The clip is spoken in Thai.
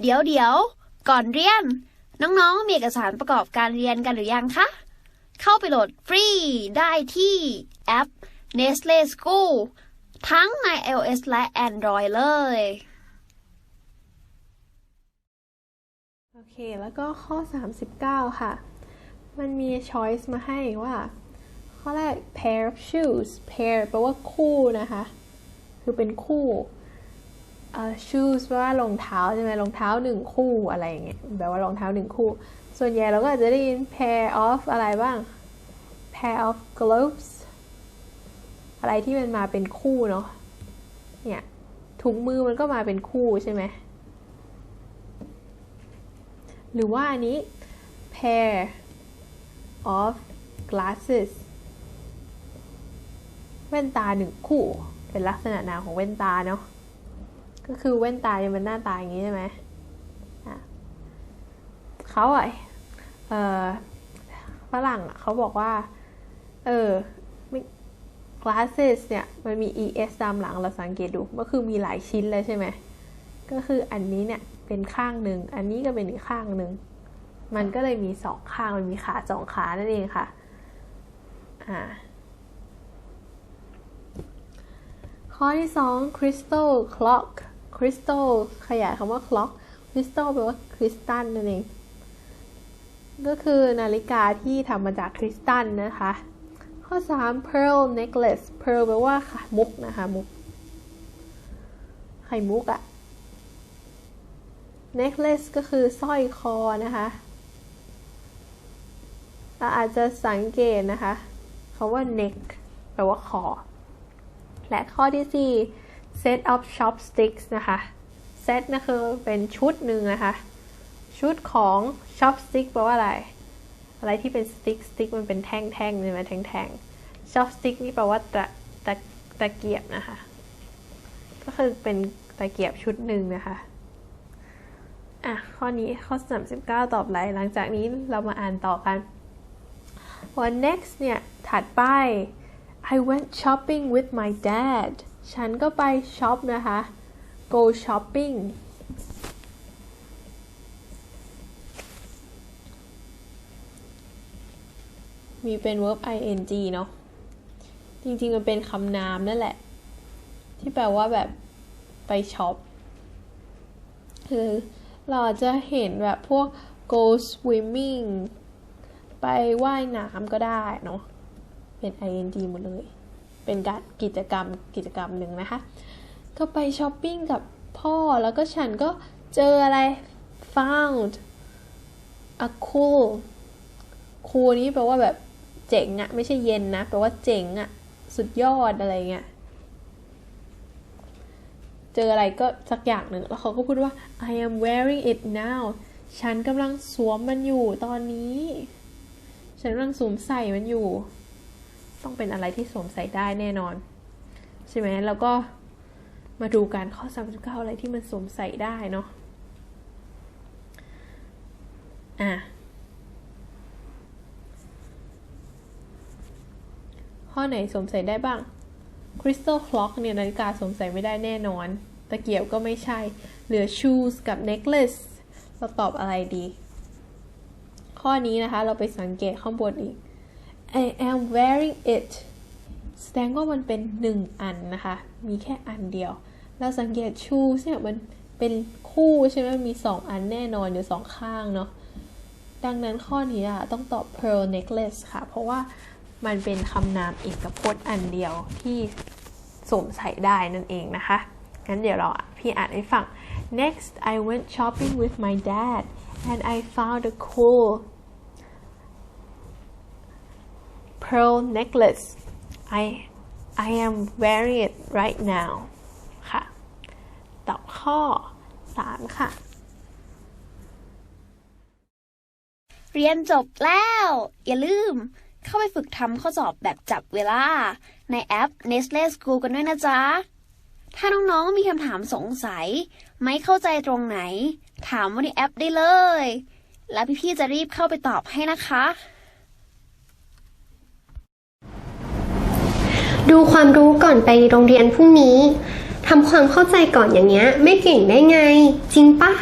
เดี๋ยวเดี๋ยวก่อนเรียน น้องๆ มีเอกสารประกอบการเรียนกันหรือยังคะ เข้าไปโหลดฟรีได้ที่แอป Nestle School ทั้งใน iOS และ Android เลย โอเค แล้วก็ข้อ 39 ค่ะ มันมี choice มาให้ว่า ข้อแรก pair of shoes pair แปลว่าคู่นะคะ คือเป็นคู่ shoes แปลว่ารองเท้าใช่ไหมรองเท้าหนึ่งคู่อะไรอย่างเงี้ยแปลว่ารองเท้าหนึ่งคู่ ส่วนใหญ่เราก็อาจจะได้ยิน pair of อะไรบ้าง pair of gloves อะไรที่มันมาเป็นคู่เนาะเนี่ยถุงมือมันก็มาเป็นคู่ใช่ไหมหรือว่าอันนี้ pair of glasses แว่นตาหนึ่งคู่ เป็นลักษณะนามของแว่นตาเนาะ ก็คือแว่นตาเนี่ยมันหน้าตาอย่างนี้ใช่ไหมเขาอะเออฝรั่งเขาบอกว่า เออ glasses เนี่ย มันมี es ตามหลังเราสังเกตดู ก็คือมีหลายชิ้นเลยใช่ไหม ก็คืออันนี้เนี่ยเป็นข้างหนึ่ง อันนี้ก็เป็นอีกข้างหนึ่ง มันก็เลยมีสองข้าง มันมีขาสองขานั่นเองค่ะ อ่า ข้อที่สอง crystal clock crystal ขยายคำว่า clock crystal แปลว่าคริสตัลนั่นเอง ก็คือนาฬิกาที่ทำมาจากคริสตัลนะคะ ข้อ 3 pearl necklace pearl แปลว่ามุกนะคะ มุก ไข่มุกอะ necklace ก็คือสร้อยคอนะคะเราอาจจะสังเกตนะคะเขาว่า neck แปลว่าคอ และข้อที่ 4 set of chopsticks นะคะ set นะคือเป็นชุดหนึ่งนะคะ ชุดของ chopstick แปลว่าอะไร อะไรที่เป็น stick stick มันเป็นแท่งๆใช่ไหมแท่งๆ chopstick นี่แปลว่าตะตะตะเกียบนะคะ ก็คือเป็นตะเกียบชุดหนึ่งนะคะ อะ ข้อนี้ข้อ 39 ตอบไรหลังจากนี้เรามาอ่านต่อกันว่า next เนี่ย ถัดไป I went shopping with my dad ฉันก็ไปช็อปนะคะ go shopping มีเป็น verb ing เนาะ จริงๆ มันเป็นคำนามนั่นแหละ ที่แปลว่าแบบไปช็อป คือเราจจะเห็นแบบพวก go swimming ไปว่ายน้ำก็ได้เนาะ เป็น ing หมดเลย เป็นการกิจกรรมกิจกรรมหนึ่งนะคะ ก็ไปช้อปปิ้งกับพ่อแล้วก็ฉันก็เจออะไร found a cool cool นี้แปลว่าแบบเจ๋งอะไม่ใช่เย็นนะแปลว่าเจ๋งอะสุดยอดอะไรเงี้ยเจออะไรก็สักอย่างหนึ่งแล้วเขาก็พูดว่า I am wearing it now ฉันกำลังสวมมันอยู่ตอนนี้ ฉันกำลังสวมใส่มันอยู่ ต้องเป็นอะไรที่สวมใส่ได้แน่นอน ใช่ไหมแล้วก็มาดูการข้อ 39 อะไรที่มันสวมใส่ได้เนาะอะข้อไหนสวมใส่ได้บ้าง Crystal Clock เนี่ยนาฬิกาสวมใส่ไม่ได้แน่นอน ตะเกียบก็ไม่ใช่ เหลือ shoes กับ necklace เราตอบอะไรดี ข้อนี้นะคะเราไปสังเกตข้างบนอีก I am wearing it แสดงว่ามันเป็นหนึ่งอันนะคะ มีแค่อันเดียว เราสังเกต shoes เนี่ยมันเป็นคู่ใช่ไหมมีสองอันแน่นอนอยู่สองข้างเนาะ ดังนั้นข้อนี้อะต้องตอบ pearl necklace ค่ะ เพราะว่ามันเป็นคำนามเอกพจน์อันเดียวที่สวมใส่ได้นั่นเองนะคะ งั้นเดี๋ยวเราพี่อ่านให้ฟัง next I went shopping with my dad and I found a cool pearl necklace I I am wearing it right now ค่ะ ตอบข้อ 3 ค่ะ เรียนจบแล้ว อย่าลืมเข้าไปฝึกทำข้อสอบแบบจับเวลา ในแอป Nestle School กันด้วยนะจ๊ะ ถ้าน้องๆมีคำถามสงสัย ไม่เข้าใจตรงไหน ถามว่าในแอปได้เลย แล้วพี่ๆจะรีบเข้าไปตอบให้นะคะ ดูความรู้ก่อนไปโรงเรียนพรุ่งนี้ทำความเข้าใจก่อนอย่างเงี้ย ไม่เก่งได้ไง จริงปะ